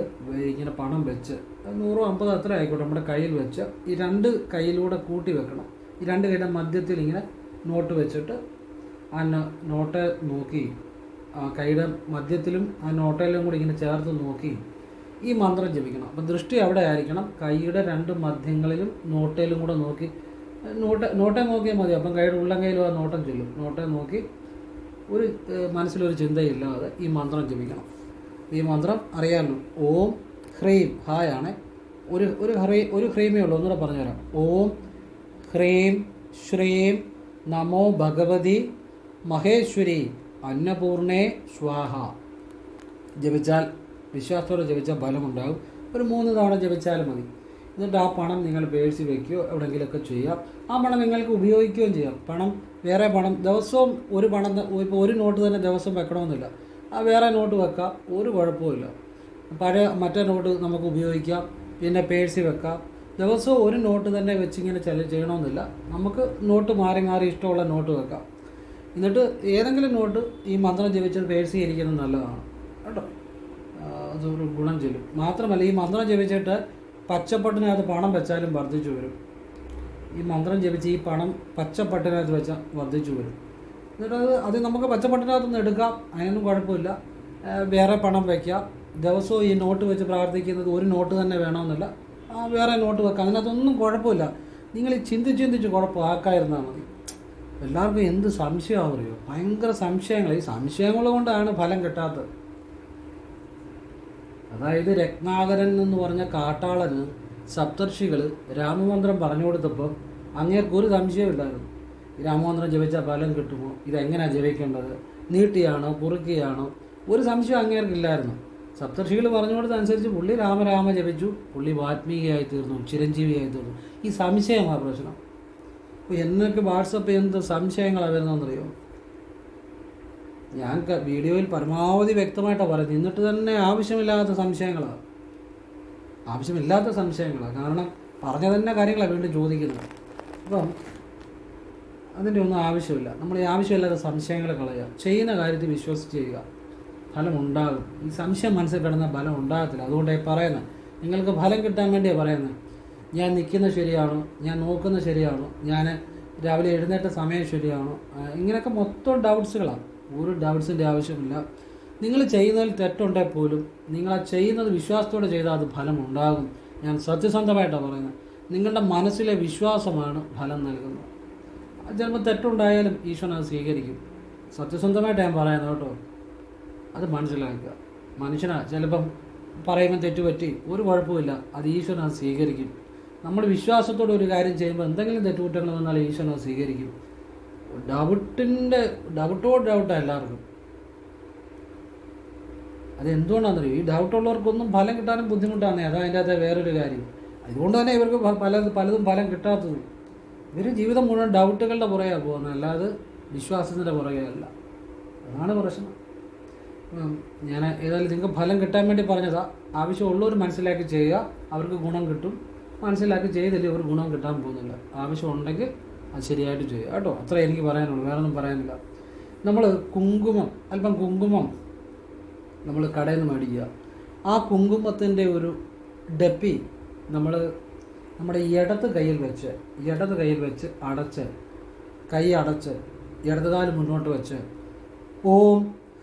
ഇങ്ങനെ പണം വെച്ച് നൂറോ അമ്പതോ അത്ര ആയിക്കോട്ടെ നമ്മുടെ കയ്യിൽ വെച്ച് ഈ രണ്ട് കയ്യിലൂടെ കൂട്ടി വെക്കണം. ഈ രണ്ട് കയ്യുടെ മധ്യത്തിൽ ഇങ്ങനെ നോട്ട് വെച്ചിട്ട് ആ നോട്ട് നോക്കി ആ കൈയുടെ മധ്യത്തിലും ആ നോട്ടയിലും കൂടി ഇങ്ങനെ ചേർത്ത് നോക്കി ഈ മന്ത്രം ജപിക്കണം. അപ്പം ദൃഷ്ടി അവിടെ ആയിരിക്കണം. കൈയുടെ രണ്ട് മധ്യങ്ങളിലും നോട്ടയിലും കൂടെ നോക്കി നോട്ട നോട്ടം നോക്കിയാൽ മതി. അപ്പം കൈയുടെ ഉള്ളം കയ്യിലും ആ നോട്ടം ചെല്ലും. നോട്ടം നോക്കി ഒരു മനസ്സിലൊരു ചിന്തയില്ലാതെ ഈ മന്ത്രം ജപിക്കണം. ഈ മന്ത്രം അറിയാമല്ലോ ഓം ഹ്രീം ഹായ് ആണ്. ഒരു ഒരു ഹ്രീ ഒരു ഹ്രീമേ ഉള്ളൂ. ഒന്നുകൂടെ പറഞ്ഞുതരാം ഓം ഹ്രീം ശ്രീം നമോ ഭഗവതി മഹേശ്വരി അന്നപൂർണേ സ്വാഹ. ജപിച്ചാൽ വിശ്വാസത്തോടെ ജപിച്ചാൽ ഫലമുണ്ടാകും. ഒരു മൂന്ന് തവണ ജപിച്ചാലും മതി. എന്നിട്ട് ആ പണം നിങ്ങൾ പേഴ്സി വയ്ക്കുകയോ എവിടെയെങ്കിലുമൊക്കെ ചെയ്യാം ആ പണം നിങ്ങൾക്ക് ഉപയോഗിക്കുകയും ചെയ്യാം. പണം വേറെ പണം ദിവസവും ഒരു പണം ഇപ്പോൾ ഒരു നോട്ട് തന്നെ ദിവസം വെക്കണമെന്നില്ല. ആ വേറെ നോട്ട് വെക്കാം ഒരു കുഴപ്പമില്ല പഴയ മറ്റേ നോട്ട് നമുക്ക് ഉപയോഗിക്കാം പിന്നെ പേഴ്സി വെക്കാം. ദിവസവും ഒരു നോട്ട് തന്നെ വെച്ചിങ്ങനെ ചില ചെയ്യണമെന്നില്ല. നമുക്ക് നോട്ട് മാറി മാറി ഇഷ്ടമുള്ള നോട്ട് വെക്കാം. എന്നിട്ട് ഏതെങ്കിലും നോട്ട് ഈ മന്ത്രം ജപിച്ചത് പേഴ്സി ഇരിക്കുന്നത് നല്ലതാണ്. കേട്ടോ? അതൊരു ഗുണം ചെയ്യും മാത്രമല്ല ഈ മന്ത്രം ജപിച്ചിട്ട് പച്ചപ്പട്ടിനകത്ത് പണം വെച്ചാലും വർദ്ധിച്ചു വരും. ഈ മന്ത്രം ജപിച്ച് ഈ പണം പച്ചപ്പട്ടിനകത്ത് വെച്ചാൽ വർദ്ധിച്ചു വരും. എന്നിട്ട് അത് അത് നമുക്ക് പച്ചപ്പട്ടിനകത്തൊന്നും എടുക്കാം. അതിനൊന്നും കുഴപ്പമില്ല. വേറെ പണം വെക്കാം. ദിവസവും ഈ നോട്ട് വെച്ച് പ്രാർത്ഥിക്കുന്നത് ഒരു നോട്ട് തന്നെ വേണമെന്നില്ല. വേറെ നോട്ട് വെക്കാം. അതിനകത്തൊന്നും കുഴപ്പമില്ല. നിങ്ങൾ ഈ ചിന്തിച്ച് ചിന്തിച്ച് കുഴപ്പമാക്കാതിരുന്നാൽ മതി. എല്ലാവർക്കും എന്ത് സംശയമാണെന്ന് അറിയോ ഭയങ്കര സംശയങ്ങൾ ഈ സംശയങ്ങൾ കൊണ്ടാണ് ഫലം കിട്ടാത്തത്. അതായത് രത്നാകരൻ എന്ന് പറഞ്ഞ കാട്ടാളന് സപ്തർഷികൾ രാമമന്ത്രം പറഞ്ഞു കൊടുത്തപ്പോൾ അങ്ങേർക്ക് ഒരു സംശയം ഉണ്ടായിരുന്നു. ഈ രാമമന്ത്രം ജപിച്ചാൽ ഫലം കിട്ടുമോ? ഇതെങ്ങനെയാണ് ജപിക്കേണ്ടത്? നീട്ടിയാണോ? കുറുക്കിയാണോ? ഒരു സംശയം അങ്ങേർക്കില്ലായിരുന്നു. സപ്തർഷികൾ പറഞ്ഞു കൊടുത്തനുസരിച്ച് പുള്ളി രാമരാമ ജപിച്ചു. പുള്ളി വാത്മീകിയായി തീർന്നു. ചിരഞ്ജീവിയായി തീർന്നു. ഈ സംശയമാണ് പ്രശ്നം. അപ്പോൾ എന്നൊക്കെ വാട്സപ്പ് എന്ത് സംശയങ്ങളാണ് വരുന്നതെന്നറിയോ? ഞാൻ വീഡിയോയിൽ പരമാവധി വ്യക്തമായിട്ടാണ് പറയുന്നത്. എന്നിട്ട് തന്നെ ആവശ്യമില്ലാത്ത സംശയങ്ങളാണ് ആവശ്യമില്ലാത്ത സംശയങ്ങളാണ് കാരണം പറഞ്ഞ തന്നെ കാര്യങ്ങളാണ് വീണ്ടും ചോദിക്കുന്നത്. അപ്പം അതിന്റെ ഒന്നും ആവശ്യമില്ല. നമ്മൾ ഈ ആവശ്യമില്ലാത്ത സംശയങ്ങൾ കളയുക. ചെയ്യുന്ന കാര്യത്തിൽ വിശ്വസിച്ച് ചെയ്യുക. ഫലം ഉണ്ടാകും. ഈ സംശയം മനസ്സിൽ കിടന്ന ഫലം ഉണ്ടാകത്തില്ല. അതുകൊണ്ടാണ് പറയുന്നത്. നിങ്ങൾക്ക് ഫലം കിട്ടാൻ വേണ്ടിയാണ് പറയുന്നത്. ഞാൻ നിൽക്കുന്നത് ശരിയാണോ? ഞാൻ നോക്കുന്നത് ശരിയാണോ? ഞാൻ രാവിലെ എഴുന്നേറ്റ സമയം ശരിയാണോ? ഇങ്ങനെയൊക്കെ മൊത്തം ഡൗട്ട്സുകളാണ് ഒരു ഡൗട്ട്സിന്റെ ആവശ്യമില്ല. നിങ്ങൾ ചെയ്യുന്നതിൽ തെറ്റുണ്ടെങ്കിൽ പോലും നിങ്ങൾ ആ ചെയ്യുന്നത് വിശ്വാസത്തോടെ ചെയ്താൽ അത് ഫലം ഉണ്ടാകും ഞാൻ സത്യസന്ധമായിട്ടാണ് പറയുന്നത്. നിങ്ങളുടെ മനസ്സിലെ വിശ്വാസമാണ് ഫലം നൽകുന്നത്. ചിലപ്പോൾ തെറ്റുണ്ടായാലും ഈശ്വരൻ അത് സ്വീകരിക്കും. സത്യസന്ധമായിട്ട് ഞാൻ പറയുന്നത് കേട്ടോ. അത് മനസ്സിലാക്കുക. മനുഷ്യനാ ചിലപ്പം പറയുമ്പോൾ തെറ്റുപറ്റി ഒരു കുഴപ്പമില്ല അത് ഈശ്വരൻ അത് സ്വീകരിക്കും. നമ്മൾ വിശ്വാസത്തോടെ ഒരു കാര്യം ചെയ്യുമ്പോൾ എന്തെങ്കിലും തെറ്റുകുറ്റങ്ങൾ വന്നാൽ ഈശ്വരൻ അത് സ്വീകരിക്കും. ഡൗട്ടിന്റെ ഡൗട്ടോ ഡൗട്ടാണ് എല്ലാവർക്കും. അത് എന്തുകൊണ്ടാണെന്നറിയോ ഈ ഡൗട്ടുള്ളവർക്കൊന്നും ഫലം കിട്ടാനും ബുദ്ധിമുട്ടാണ്. അതാ അതിന്റെ അകത്തെ വേറൊരു കാര്യം. അതുകൊണ്ട് തന്നെ ഇവർക്ക് പല പലതും ഫലം കിട്ടാത്തത്. ഇവർ ജീവിതം മുഴുവൻ ഡൗട്ടുകളുടെ പുറകെയാണ് പോകുന്നത്. അല്ലാതെ വിശ്വാസത്തിന്റെ പുറകെ അല്ല അതാണ് പ്രശ്നം. ഞാൻ ഏതായാലും നിങ്ങൾക്ക് ഫലം കിട്ടാൻ വേണ്ടി പറഞ്ഞതാ. ആവശ്യമുള്ളവർ മനസ്സിലാക്കി ചെയ്യുക. അവർക്ക് ഗുണം കിട്ടും. മനസ്സിലാക്കി ചെയ്തില്ലേ അവർക്ക് ഗുണം കിട്ടാൻ പോകുന്നില്ല. ആവശ്യമുണ്ടെങ്കിൽ അത് ശരിയായിട്ട് ചെയ്യുക കേട്ടോ? അത്ര എനിക്ക് പറയാനുള്ളൂ. വേറെ ഒന്നും പറയാനില്ല. നമ്മൾ കുങ്കുമം അല്പം കുങ്കുമം നമ്മൾ കടയിൽ നിന്ന് മേടിക്കുക. ആ കുങ്കുമത്തിന്റെ ഒരു ഡപ്പി നമ്മൾ നമ്മുടെ ഇടത് കയ്യിൽ വെച്ച് ഇടത് കയ്യിൽ വെച്ച് അടച്ച് കൈ അടച്ച് ഇടതുകാൽ മുന്നോട്ട് വെച്ച് ഓം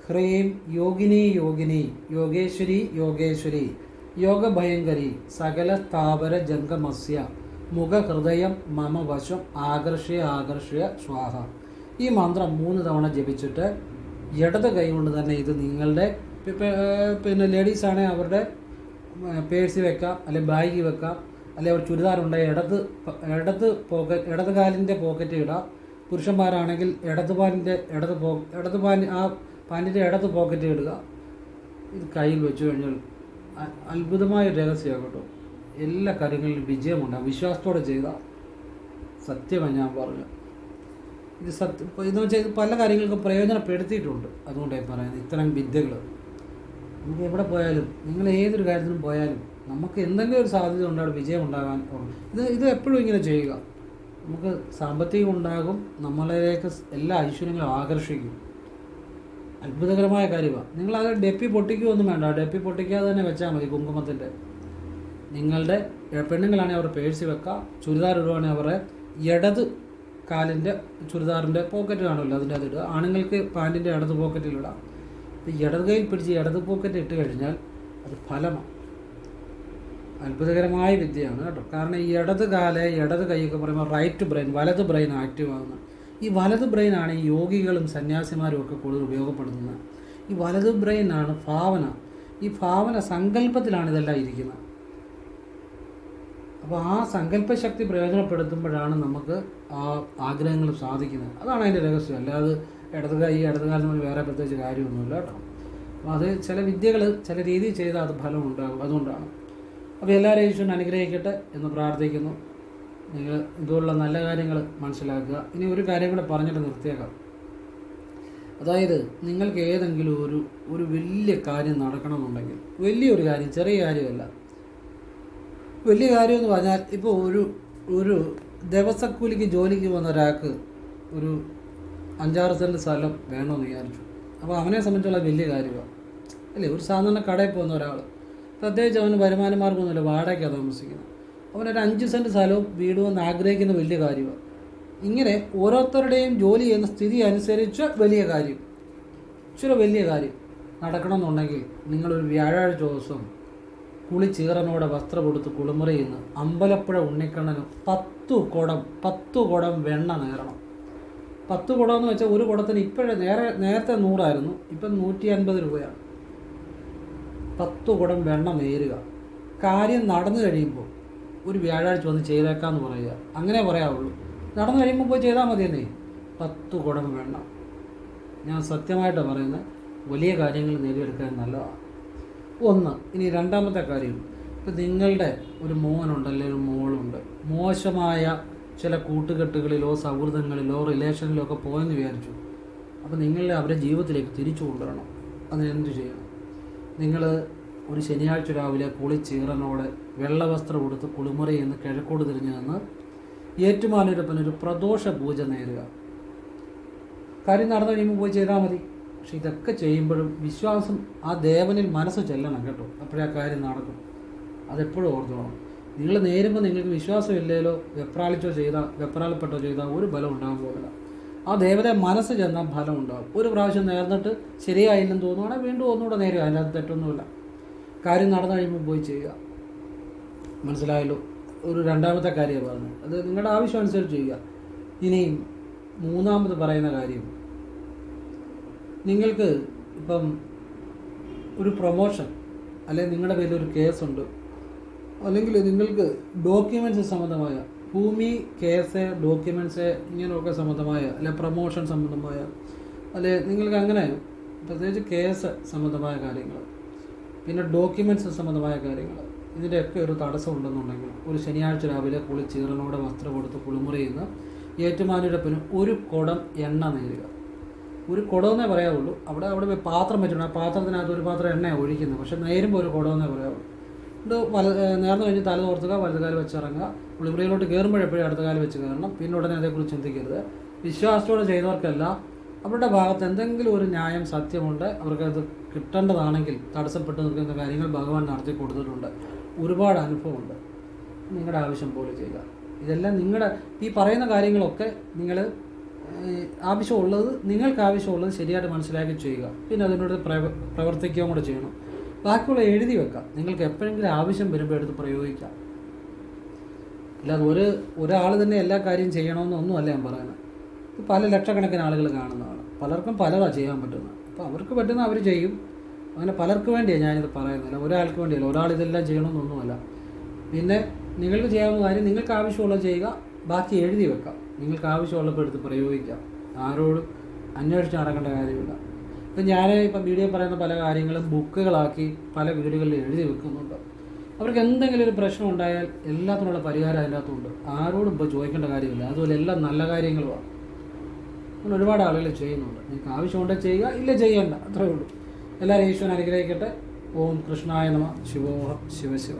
ഹ്രീം യോഗിനി യോഗിനി യോഗേശ്വരി യോഗേശ്വരി യോഗഭയങ്കരി സകല സ്ഥാപര ജംഗമസ്യ മുഖഹൃദയം മമ വശം ആകർഷയ ആകർഷയ സ്വാഹ. ഈ മന്ത്രം മൂന്ന് തവണ ജപിച്ചിട്ട് ഇടത് കൈ കൊണ്ട് തന്നെ ഇത് നിങ്ങളുടെ പിന്നെ ലേഡീസ് ആണെങ്കിൽ അവരുടെ പേഴ്സിൽ വെക്കാം അല്ലെങ്കിൽ ബാഗിൽ വെക്കാം അല്ലെങ്കിൽ അവർ ചുരിദാറുണ്ടെങ്കിൽ ഇടത് ഇടത് പോക്കറ്റ് ഇടത് കാലിന്റെ പോക്കറ്റ് ഇടാം. പുരുഷന്മാരാണെങ്കിൽ ഇടത് പാന്റിന്റെ ഇടത് പോ ഇടത് പാൻ ആ പാന്റിന്റെ ഇടത് പോക്കറ്റ് ഇടുക. ഇത് കയ്യിൽ വെച്ച് കഴിഞ്ഞാൽ അത്ഭുതമായ രഹസ്യമാണ് കേട്ടോ എല്ലാ കാര്യങ്ങളിലും വിജയമുണ്ടാകും വിശ്വാസത്തോടെ ചെയ്ത സത്യമാണ് ഞാൻ പറഞ്ഞു ഇത് സത്യം എന്ന് വെച്ചാൽ പല കാര്യങ്ങൾക്കും പ്രയോജനപ്പെടുത്തിയിട്ടുണ്ട്. അതുകൊണ്ടാണ് പറയുന്നത്. ഇത്തരം വിദ്യകൾ. നമുക്ക് എവിടെ പോയാലും നിങ്ങൾ ഏതൊരു കാര്യത്തിനും പോയാലും നമുക്ക് എന്തെങ്കിലും ഒരു സാധ്യത ഉണ്ടാകും വിജയം ഉണ്ടാകാൻ. ഇത് ഇത് എപ്പോഴും ഇങ്ങനെ ചെയ്യുക. നമുക്ക് സാമ്പത്തികം ഉണ്ടാകും നമ്മളിലേക്ക് എല്ലാ ഐശ്വര്യങ്ങളും ആകർഷിക്കും. അത്ഭുതകരമായ കാര്യമാണ് നിങ്ങളത് ഡെപ്പി പൊട്ടിക്കുകയൊന്നും വേണ്ട. ഡെപ്പി പൊട്ടിക്കാതെ തന്നെ വെച്ചാൽ മതി കുങ്കുമത്തിന്റെ നിങ്ങളുടെ പെണ്ണുങ്ങളാണെങ്കിൽ അവരുടെ പേഴ്സി വെക്കുക ചുരിദാർ ഇടുവാണെങ്കിൽ അവരുടെ ഇടത് കാലിന്റെ ചുരിദാറിന്റെ പോക്കറ്റ് കാണുമല്ലോ അതിന്റെ അത് ഇടുക. ആണുങ്ങൾക്ക് പാന്റിന്റെ ഇടത് പോക്കറ്റിലിടാം ഇടത് കൈയിൽ പിടിച്ച് ഇടത് പോക്കറ്റ് ഇട്ട് കഴിഞ്ഞാൽ അത് ഫലമാണ് അത്ഭുതകരമായ വിദ്യയാണ് കേട്ടോ. കാരണം ഈ ഇടത് കാൽ ഇടത് കൈയൊക്കെ പറയുമ്പോൾ റൈറ്റ് ബ്രെയിൻ വലത് ബ്രെയിൻ ആക്റ്റീവ് ആകുന്നത് ഈ വലത് ബ്രെയിനാണ് ഈ യോഗികളും സന്യാസിമാരും ഒക്കെ കൂടുതൽ ഉപയോഗപ്പെടുത്തുന്നത്. ഈ വലത് ബ്രെയിനാണ് ഭാവന. ഈ ഭാവന സങ്കല്പത്തിലാണ് ഇതെല്ലാം ഇരിക്കുന്നത്. അപ്പോൾ ആ സങ്കല്പശക്തി പ്രയോജനപ്പെടുത്തുമ്പോഴാണ് നമുക്ക് ആ ആഗ്രഹങ്ങൾ സാധിക്കുന്നത്. അതാണ് അതിന്റെ രഹസ്യം. അല്ലാതെ ഇടത് കൈ ഇടത് കാലം വേറെ പ്രത്യേകിച്ച് കാര്യമൊന്നുമില്ല കേട്ടോ. അപ്പോൾ അത് ചില വിദ്യകൾ ചില രീതിയിൽ ചെയ്താൽ അത് ഫലം ഉണ്ടാകും. അതുകൊണ്ടാണ്. അപ്പോൾ എല്ലാവരെയും ഈശ്വരൻ അനുഗ്രഹിക്കട്ടെ എന്ന് പ്രാർത്ഥിക്കുന്നു. നിങ്ങൾ ഇതുപോലുള്ള നല്ല കാര്യങ്ങൾ മനസ്സിലാക്കുക. ഇനി ഒരു കാര്യം കൂടെ പറഞ്ഞിട്ട് നിർത്തിയേക്കാം. അതായത് നിങ്ങൾക്ക് ഏതെങ്കിലും ഒരു ഒരു വലിയ കാര്യം നടക്കണമെന്നുണ്ടെങ്കിൽ വലിയൊരു കാര്യം ചെറിയ കാര്യമല്ല. വലിയ കാര്യമെന്ന് പറഞ്ഞാൽ ഇപ്പോൾ ഒരു ഒരു ദിവസക്കൂലിക്ക് ജോലിക്ക് പോകുന്ന ഒരാൾക്ക് ഒരു അഞ്ചാറ് സെന്റ് സ്ഥലം വേണമെന്ന് വിചാരിച്ചു. അപ്പോൾ അവനെ സംബന്ധിച്ചുള്ള വലിയ കാര്യമാണ് അല്ലേ? ഒരു സാധാരണ കടയിൽ പോകുന്ന ഒരാൾ പ്രത്യേകിച്ച് അവന് വരുമാന മാർഗമൊന്നുമില്ല വാടകയ്ക്കാണ് താമസിക്കുന്നത്. അവനൊരു അഞ്ച് സെന്റ് സ്ഥലവും വീടും എന്ന് ആഗ്രഹിക്കുന്ന വലിയ കാര്യമാണ് ഇങ്ങനെ ഓരോരുത്തരുടെയും ജോലി ചെയ്യുന്ന സ്ഥിതി അനുസരിച്ച് വലിയ കാര്യം. ഇച്ചിരി വലിയ കാര്യം നടക്കണമെന്നുണ്ടെങ്കിൽ നിങ്ങളൊരു വ്യാഴാഴ്ച ദിവസം കുളിച്ചീറനോടെ വസ്ത്രം കൊടുത്ത് കുളിമുറിയുന്നു. അമ്പലപ്പുഴ ഉണ്ണിക്കണ്ണന് പത്തു കുടം പത്തു കുടം വെണ്ണ നേരണം. പത്ത് കുടം എന്ന് വെച്ചാൽ ഒരു കുടത്തിന് ഇപ്പോഴേ നേരെ നേരത്തെ നൂറായിരുന്നു. ഇപ്പം നൂറ്റി അൻപത് രൂപയാണ്. പത്തു കുടം വെണ്ണ നേരുക. കാര്യം നടന്നു കഴിയുമ്പോൾ ഒരു വ്യാഴാഴ്ച വന്ന് ചെയ്തേക്കാന്ന് പറയുക. അങ്ങനെ പറയാവുള്ളൂ. നടന്നു കഴിയുമ്പോൾ പോയി ചെയ്താൽ മതി തന്നെ പത്ത് കുടം വെണ്ണ. ഞാൻ സത്യമായിട്ടാണ് പറയുന്നത്. വലിയ കാര്യങ്ങൾ നേടിയെടുക്കാൻ നല്ലതാണ്. ഒന്ന്. ഇനി രണ്ടാമത്തെ കാര്യം. ഇപ്പം നിങ്ങളുടെ ഒരു മോനുണ്ട് അല്ലെങ്കിൽ ഒരു മോളുണ്ട്. മോശമായ ചില കൂട്ടുകെട്ടുകളിലോ സൗഹൃദങ്ങളിലോ റിലേഷനിലോ ഒക്കെ പോയെന്ന് വിചാരിച്ചു. അപ്പോൾ നിങ്ങളെ അവരെ ജീവിതത്തിലേക്ക് തിരിച്ചു കൊണ്ടുവരണം. അതിന് എന്ത് ചെയ്യണം? നിങ്ങൾ ഒരു ശനിയാഴ്ച രാവിലെ കുളിച്ചീറനോടെ വെള്ളവസ്ത്രം കൊടുത്ത് കുളിമുറി എന്ന് കിഴക്കോട് തിരിഞ്ഞു നിന്ന് ഏറ്റുമാനൂരപ്പനൊരു പ്രദോഷ പൂജ നേരുക. കാര്യം നടന്നു കഴിയുമ്പോൾ പോയി ചെയ്താൽ മതി. പക്ഷെ ഇതൊക്കെ ചെയ്യുമ്പോഴും വിശ്വാസം ആ ദേവനിൽ മനസ്സ് ചെല്ലണം കേട്ടോ. അപ്പോഴേ ആ കാര്യം നടക്കും. അതെപ്പോഴും ഓർത്തോണം. നിങ്ങൾ നേരുമ്പോൾ നിങ്ങൾക്ക് വിശ്വാസം വിശ്വാസമില്ലേലോ വെപ്രാളിച്ചോ ചെയ്ത വെപ്രാളപ്പെട്ടോ ചെയ്താൽ ഒരു ഫലം ഉണ്ടാകാൻ പോകില്ല. ആ ദേവത മനസ്സ് ചെന്നാൽ ഫലം ഉണ്ടാകും ഒരു പ്രാവശ്യം നേർന്നിട്ട് ശരിയായില്ലെന്ന് തോന്നുവാണെങ്കിൽ വീണ്ടും ഒന്നുകൂടെ നേരുക അതിനകത്ത് തെറ്റൊന്നുമില്ല. കാര്യം നടന്നു കഴിയുമ്പോൾ പോയി ചെയ്യുക. മനസ്സിലായല്ലോ? ഒരു രണ്ടാമത്തെ കാര്യമാണ് പറഞ്ഞത്. അത് നിങ്ങളുടെ ആവശ്യം അനുസരിച്ച് ചെയ്യുക. ഇനി മൂന്നാമത് പറയുന്ന കാര്യം നിങ്ങൾക്ക് ഇപ്പം ഒരു പ്രൊമോഷൻ അല്ലെങ്കിൽ നിങ്ങളുടെ പേരിൽ ഒരു കേസുണ്ട് അല്ലെങ്കിൽ നിങ്ങൾക്ക് ഡോക്യുമെന്റ്സ് സംബന്ധമായ ഭൂമി കേസ് ഡോക്യുമെന്റ്സ് ഇങ്ങനെയൊക്കെ സംബന്ധമായ അല്ലെ പ്രൊമോഷൻ സംബന്ധമായ അല്ലെ നിങ്ങൾക്ക് അങ്ങനെ പ്രത്യേകിച്ച് കേസ് സംബന്ധമായ കാര്യങ്ങൾ പിന്നെ ഡോക്യുമെന്റ്സ് സംബന്ധമായ കാര്യങ്ങൾ ഇതിന്റെയൊക്കെ ഒരു തടസ്സം ഉണ്ടെന്നുണ്ടെങ്കിൽ ഒരു ശനിയാഴ്ച രാവിലെ കുളിച്ചീറനോടെ വസ്ത്രം കൊടുത്ത് കുളിമുറിയിൽ നിന്ന് ഏറ്റുമാനൂരപ്പന് ഒരു കുടം എണ്ണ നേരുക. ഒരു കുടമെന്നേ പറയാവുള്ളൂ. അവിടെ അവിടെ പാത്രം വെച്ചിട്ടുണ്ട്. ആ പാത്രത്തിനകത്ത് ഒരു പാത്രം എണ്ണയാണ് ഒഴിക്കുന്നത്. പക്ഷെ നേരുമ്പോൾ ഒരു കുടമെന്നേ പറയാവുള്ളൂ. ഇത് വല നേർന്ന് കഴിഞ്ഞ് തല തോർത്തുക വലത് കാലം വെച്ചിറങ്ങുക കുളിമുറിയിലോട്ട് കയറുമ്പോഴെപ്പോഴും അടുത്ത കാലം വെച്ച് കയറണം. പിന്നെ ഉടനെ അതേക്കുറിച്ച് ചിന്തിക്കരുത്. വിശ്വാസത്തോടെ ചെയ്തവർക്കല്ല അവരുടെ ഭാഗത്ത് എന്തെങ്കിലും ഒരു ന്യായം സത്യമുണ്ട് അവർക്കത് കിട്ടേണ്ടതാണെങ്കിൽ തടസ്സപ്പെട്ട് നിൽക്കുന്ന കാര്യങ്ങൾ ഭഗവാൻ നടത്തി കൊടുത്തിട്ടുണ്ട്. ഒരുപാട് അനുഭവമുണ്ട്. നിങ്ങളുടെ ആവശ്യം പോലെ ചെയ്യുക. ഇതെല്ലാം നിങ്ങളുടെ ഈ പറയുന്ന കാര്യങ്ങളൊക്കെ നിങ്ങൾ ആവശ്യമുള്ളത് നിങ്ങൾക്ക് ആവശ്യമുള്ളത് ശരിയായിട്ട് മനസ്സിലാക്കി ചെയ്യുക. പിന്നെ അതിനോട് പ്രവ പ്രവർത്തിക്കുകയും കൂടെ ചെയ്യണം. ബാക്കിയുള്ള എഴുതി വെക്കാം. നിങ്ങൾക്ക് എപ്പോഴെങ്കിലും ആവശ്യം വരുമ്പോൾ എടുത്ത് പ്രയോഗിക്കാം. അല്ലാതെ ഒരു ഒരാൾ തന്നെ എല്ലാ കാര്യം ചെയ്യണമെന്നൊന്നും അല്ല ഞാൻ പറയുന്നത്. പല ലക്ഷക്കണക്കിന് ആളുകൾ കാണുന്നതാണ്. പലർക്കും പലതാണ് ചെയ്യാൻ പറ്റുന്നത്. അപ്പോൾ അവർക്ക് പറ്റുന്ന അവർ ചെയ്യും. അങ്ങനെ പലർക്ക് വേണ്ടിയാണ് ഞാനിത് പറയുന്നില്ല ഒരാൾക്ക് വേണ്ടിയല്ല. ഒരാൾ ഇതെല്ലാം ചെയ്യണമെന്നൊന്നുമല്ല. പിന്നെ നിങ്ങൾക്ക് ചെയ്യാവുന്ന കാര്യം നിങ്ങൾക്ക് ആവശ്യമുള്ളത് ചെയ്യുക. ബാക്കി എഴുതി വെക്കാം. നിങ്ങൾക്ക് ആവശ്യമുള്ളപ്പോൾ എടുത്ത് പ്രയോഗിക്കാം. ആരോടും അന്വേഷിച്ച് നടക്കേണ്ട കാര്യമില്ല. ഇപ്പം ഞാൻ ഇപ്പം വീഡിയോ പറയുന്ന പല കാര്യങ്ങളും ബുക്കുകളാക്കി പല വീടുകളിൽ എഴുതി വെക്കുന്നുണ്ട്. അവർക്ക് എന്തെങ്കിലും ഒരു പ്രശ്നം ഉണ്ടായാൽ എല്ലാത്തിനുള്ള പരിഹാരം അതിനകത്തുണ്ട്. ആരോടും ഇപ്പോൾ ചോദിക്കേണ്ട കാര്യമില്ല. അതുപോലെ എല്ലാം നല്ല കാര്യങ്ങളുമാണ്. അങ്ങനെ ഒരുപാട് ആളുകൾ ചെയ്യുന്നുണ്ട്. നിങ്ങൾക്ക് ആവശ്യമുണ്ടെങ്കിൽ ചെയ്യുക ഇല്ല ചെയ്യേണ്ട. അത്രയേ ഉള്ളൂ. എല്ലാവരും ഈശ്വരൻ അനുഗ്രഹിക്കട്ടെ. ഓം കൃഷ്ണായ നമ. ശിവോഹം ശിവശിവ